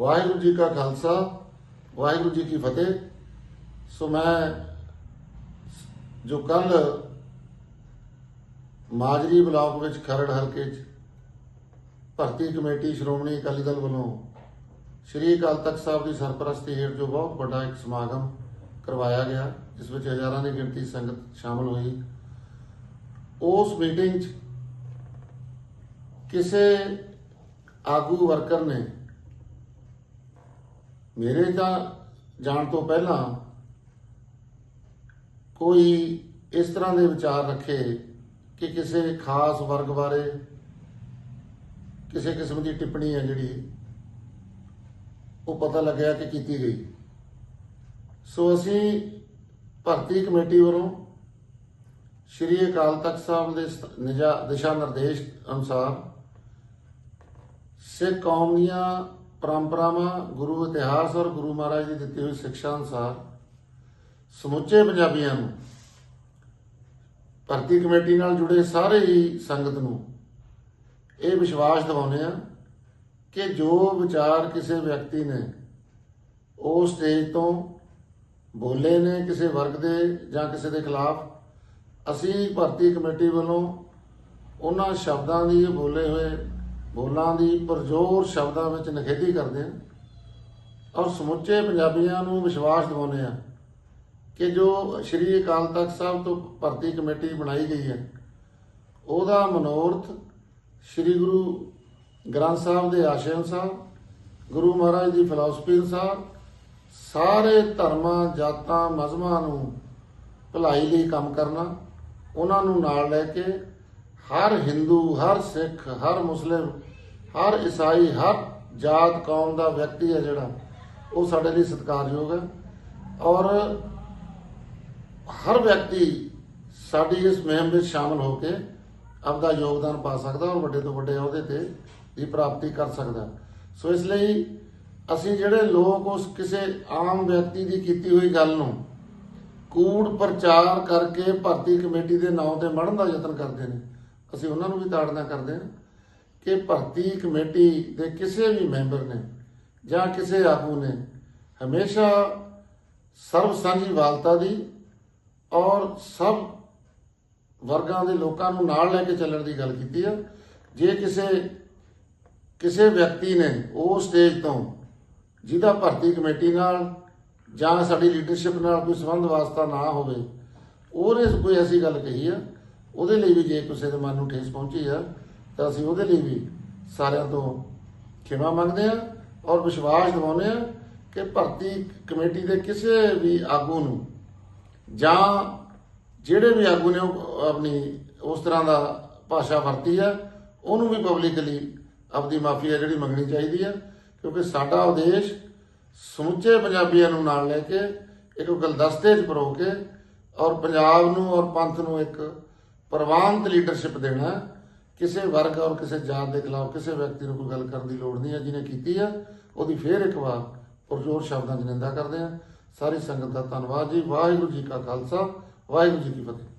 ਵਾਹਿਗੁਰੂ ਜੀ ਕਾ ਖਾਲਸਾ, ਵਾਹਿਗੁਰੂ ਜੀ ਕੀ ਫਤਿਹ। ਸੋ ਮੈਂ ਜੋ ਕੱਲ ਮਾਜਰੀ ਬਲਾਕ ਵਿੱਚ ਖਰੜ ਹਲਕੇ 'ਚ ਭਰਤੀ ਕਮੇਟੀ ਸ਼੍ਰੋਮਣੀ ਅਕਾਲੀ ਦਲ ਵੱਲੋਂ ਸ਼੍ਰੀ ਅਕਾਲ ਤਖਤ ਸਾਹਿਬ ਦੀ ਸਰਪ੍ਰਸਤੀ ਹੇਠ ਜੋ ਬਹੁਤ ਵੱਡਾ ਇੱਕ ਸਮਾਗਮ ਕਰਵਾਇਆ ਗਿਆ, ਜਿਸ ਵਿੱਚ ਹਜ਼ਾਰਾਂ ਦੀ ਗਿਣਤੀ ਸੰਗਤ ਸ਼ਾਮਲ ਹੋਈ। ਉਸ ਮੀਟਿੰਗ 'ਚ ਕਿਸੇ ਆਗੂ ਵਰਕਰ ਨੇ ਮੇਰੇ ਤਾਂ ਜਾਣ ਤੋਂ ਪਹਿਲਾਂ ਕੋਈ ਇਸ ਤਰ੍ਹਾਂ ਦੇ ਵਿਚਾਰ ਰੱਖੇ ਕਿ ਕਿਸੇ ਖਾਸ ਵਰਗ ਬਾਰੇ ਕਿਸੇ ਕਿਸਮ ਦੀ ਟਿੱਪਣੀ ਹੈ ਜਿਹੜੀ ਉਹ ਪਤਾ ਲੱਗਿਆ ਕਿ ਕੀਤੀ ਗਈ। ਸੋ ਅਸੀਂ ਭਰਤੀ ਕਮੇਟੀ ਵੱਲੋਂ ਸ਼੍ਰੀ ਅਕਾਲ ਤਖਤ ਸਾਹਿਬ ਦੇ ਨਿਜਾ- ਦਿਸ਼ਾ ਨਿਰਦੇਸ਼ ਅਨੁਸਾਰ ਸਿੱਖ ਕੌਮ ਦੀਆਂ ਪਰੰਪਰਾਵਾਂ, ਗੁਰੂ ਇਤਿਹਾਸ ਔਰ ਗੁਰੂ ਮਹਾਰਾਜ ਦੀ ਦਿੱਤੀ ਹੋਈ ਸਿੱਖਿਆ ਅਨੁਸਾਰ ਸਮੁੱਚੇ ਪੰਜਾਬੀਆਂ ਨੂੰ ਭਰਤੀ ਕਮੇਟੀ ਨਾਲ ਜੁੜੇ ਸਾਰੇ ਹੀ ਸੰਗਤ ਨੂੰ ਇਹ ਵਿਸ਼ਵਾਸ ਦਿਵਾਉਂਦੇ ਆ ਕਿ ਜੋ ਵਿਚਾਰ ਕਿਸੇ ਵਿਅਕਤੀ ਨੇ ਉਹ ਸਟੇਜ ਤੋਂ ਬੋਲੇ ਨੇ ਕਿਸੇ ਵਰਗ ਦੇ ਜਾਂ ਕਿਸੇ ਦੇ ਖਿਲਾਫ, ਅਸੀਂ ਭਰਤੀ ਕਮੇਟੀ ਵੱਲੋਂ ਉਹਨਾਂ ਸ਼ਬਦਾਂ ਦੀ ਬੋਲੇ ਹੋਏ ਬੋਲਾਂ ਦੀ ਪਰਜੋਰ ਸ਼ਬਦਾਂ ਵਿੱਚ ਨਿਖੇਧੀ ਕਰਦੇ ਹਾਂ ਔਰ ਸਮੁੱਚੇ ਪੰਜਾਬੀਆਂ ਨੂੰ ਵਿਸ਼ਵਾਸ ਦਿਵਾਉਂਦੇ ਆ ਕਿ ਜੋ ਸ਼੍ਰੀ ਅਕਾਲ ਤਖਤ ਸਾਹਿਬ ਤੋਂ ਭਰਤੀ ਕਮੇਟੀ ਬਣਾਈ ਗਈ ਹੈ, ਉਹਦਾ ਮਨੋਰਥ ਸ਼੍ਰੀ ਗੁਰੂ ਗ੍ਰੰਥ ਸਾਹਿਬ ਦੇ ਆਸ਼ੇ ਅਨੁਸਾਰ ਗੁਰੂ ਮਹਾਰਾਜ ਦੀ ਫਿਲਾਸਫੀ ਅਨੁਸਾਰ ਸਾਰੇ ਧਰਮਾਂ, ਜਾਤਾਂ, ਮਜ਼ਮਾਂ ਨੂੰ ਭਲਾਈ ਲਈ ਕੰਮ ਕਰਨਾ, ਉਹਨਾਂ ਨੂੰ ਨਾਲ ਲੈ ਕੇ ਹਰ ਹਿੰਦੂ, ਹਰ ਸਿੱਖ, ਹਰ ਮੁਸਲਿਮ, ਹਰ ਈਸਾਈ, ਹਰ ਜਾਤ ਕੌਮ ਦਾ ਵਿਅਕਤੀ ਹੈ ਜਿਹੜਾ, ਉਹ ਸਾਡੇ ਲਈ ਸਤਿਕਾਰਯੋਗ ਹੈ। ਔਰ ਹਰ ਵਿਅਕਤੀ ਸਾਡੀ ਇਸ ਮੁਹਿੰਮ ਵਿੱਚ ਸ਼ਾਮਲ ਹੋ ਕੇ ਆਪਦਾ ਯੋਗਦਾਨ ਪਾ ਸਕਦਾ ਔਰ ਵੱਡੇ ਤੋਂ ਵੱਡੇ ਅਹੁਦੇ ਤੇ ਦੀ ਪ੍ਰਾਪਤੀ ਕਰ ਸਕਦਾ। ਸੋ ਇਸ ਲਈ ਅਸੀਂ ਜਿਹੜੇ ਲੋਕ ਉਸ ਕਿਸੇ ਆਮ ਵਿਅਕਤੀ ਦੀ ਕੀਤੀ ਹੋਈ ਗੱਲ ਨੂੰ ਕੂੜ ਪ੍ਰਚਾਰ ਕਰਕੇ ਭਰਤੀ ਕਮੇਟੀ ਦੇ ਨਾਂ ਤੇ ਮੜਨ ਦਾ ਯਤਨ ਕਰਦੇ ਨੇ ਅਸੀਂ ਉਹਨਾਂ ਨੂੰ ਵੀ ਤਾੜਨਾ ਕਰਦੇ ਹਾਂ ਕਿ ਭਰਤੀ ਕਮੇਟੀ ਦੇ ਕਿਸੇ ਵੀ ਮੈਂਬਰ ਨੇ ਜਾਂ ਕਿਸੇ ਆਗੂ ਨੇ ਹਮੇਸ਼ਾ ਸਰਬ ਸਾਂਝੀਵਾਲਤਾ ਦੀ ਔਰ ਸਭ ਵਰਗਾਂ ਦੇ ਲੋਕਾਂ ਨੂੰ ਨਾਲ ਲੈ ਕੇ ਚੱਲਣ ਦੀ ਗੱਲ ਕੀਤੀ ਹੈ ਜੇ ਕਿਸੇ ਕਿਸੇ ਵਿਅਕਤੀ ਨੇ ਉਹ ਸਟੇਜ ਤੋਂ ਜਿਹਦਾ ਭਰਤੀ ਕਮੇਟੀ ਨਾਲ ਜਾਂ ਸਾਡੀ ਲੀਡਰਸ਼ਿਪ ਨਾਲ ਕੋਈ ਸੰਬੰਧ ਵਾਸਤਾ ਨਾ ਹੋਵੇ, ਉਹਨੇ ਕੋਈ ਐਸੀ ਗੱਲ ਕਹੀ ਆ ਉਹਦੇ ਲਈ ਵੀ ਜੇ ਕਿਸੇ ਦੇ ਮਨ ਨੂੰ ਠੇਸ ਪਹੁੰਚੀ ਆ, ਤਾਂ ਅਸੀਂ ਉਹਦੇ ਲਈ ਵੀ ਸਾਰਿਆਂ ਤੋਂ ਖਿਮਾ ਮੰਗਦੇ ਆ ਔਰ ਵਿਸ਼ਵਾਸ ਦਿਵਾਉਂਦੇ ਆ ਕਿ ਭਰਤੀ ਕਮੇਟੀ ਦੇ ਕਿਸੇ ਵੀ ਆਗੂ ਨੂੰ ਜਾਂ ਜਿਹੜੇ ਵੀ ਆਗੂ ਨੇ ਉਹ ਆਪਣੀ ਉਸ ਤਰ੍ਹਾਂ ਦਾ ਭਾਸ਼ਾ ਵਰਤੀ ਆ, ਉਹਨੂੰ ਵੀ ਪਬਲਿਕਲੀ ਆਪਦੀ ਮਾਫੀ ਹੈ ਜਿਹੜੀ ਮੰਗਣੀ ਚਾਹੀਦੀ ਆ, ਕਿਉਂਕਿ ਸਾਡਾ ਉਦੇਸ਼ ਸਮੁੱਚੇ ਪੰਜਾਬੀਆਂ ਨੂੰ ਨਾਲ ਲੈ ਕੇ, ਇੱਕ ਗੁਲਦਸਤੇ 'ਚ ਪਰੋ ਕੇ ਔਰ ਪੰਜਾਬ ਨੂੰ ਔਰ ਪੰਥ ਨੂੰ ਇੱਕ ਪ੍ਰਵਾਨਤ ਲੀਡਰਸ਼ਿਪ ਦੇਣਾ ਕਿਸੇ ਵਰਗ ਔਰ ਕਿਸੇ ਜਾਤ ਦੇ ਖਿਲਾਫ ਕਿਸੇ ਵਿਅਕਤੀ ਨੂੰ ਕੋਈ ਗੱਲ ਕਰਨ ਦੀ ਲੋੜ ਨਹੀਂ ਹੈ। ਜਿਹਨੇ ਕੀਤੀ ਆ ਉਹਦੀ ਫੇਰ ਇੱਕ ਵਾਰ ਪੁਰਜੋਰ ਸ਼ਬਦਾਂ 'ਚ ਨਿੰਦਾ ਕਰਦੇ ਆ ਸਾਰੀ ਸੰਗਤ ਦਾ ਧੰਨਵਾਦ ਜੀ। ਵਾਹਿਗੁਰੂ ਜੀ ਕਾ ਖਾਲਸਾ, ਵਾਹਿਗੁਰੂ ਜੀ ਕੀ ਫਤਿਹ।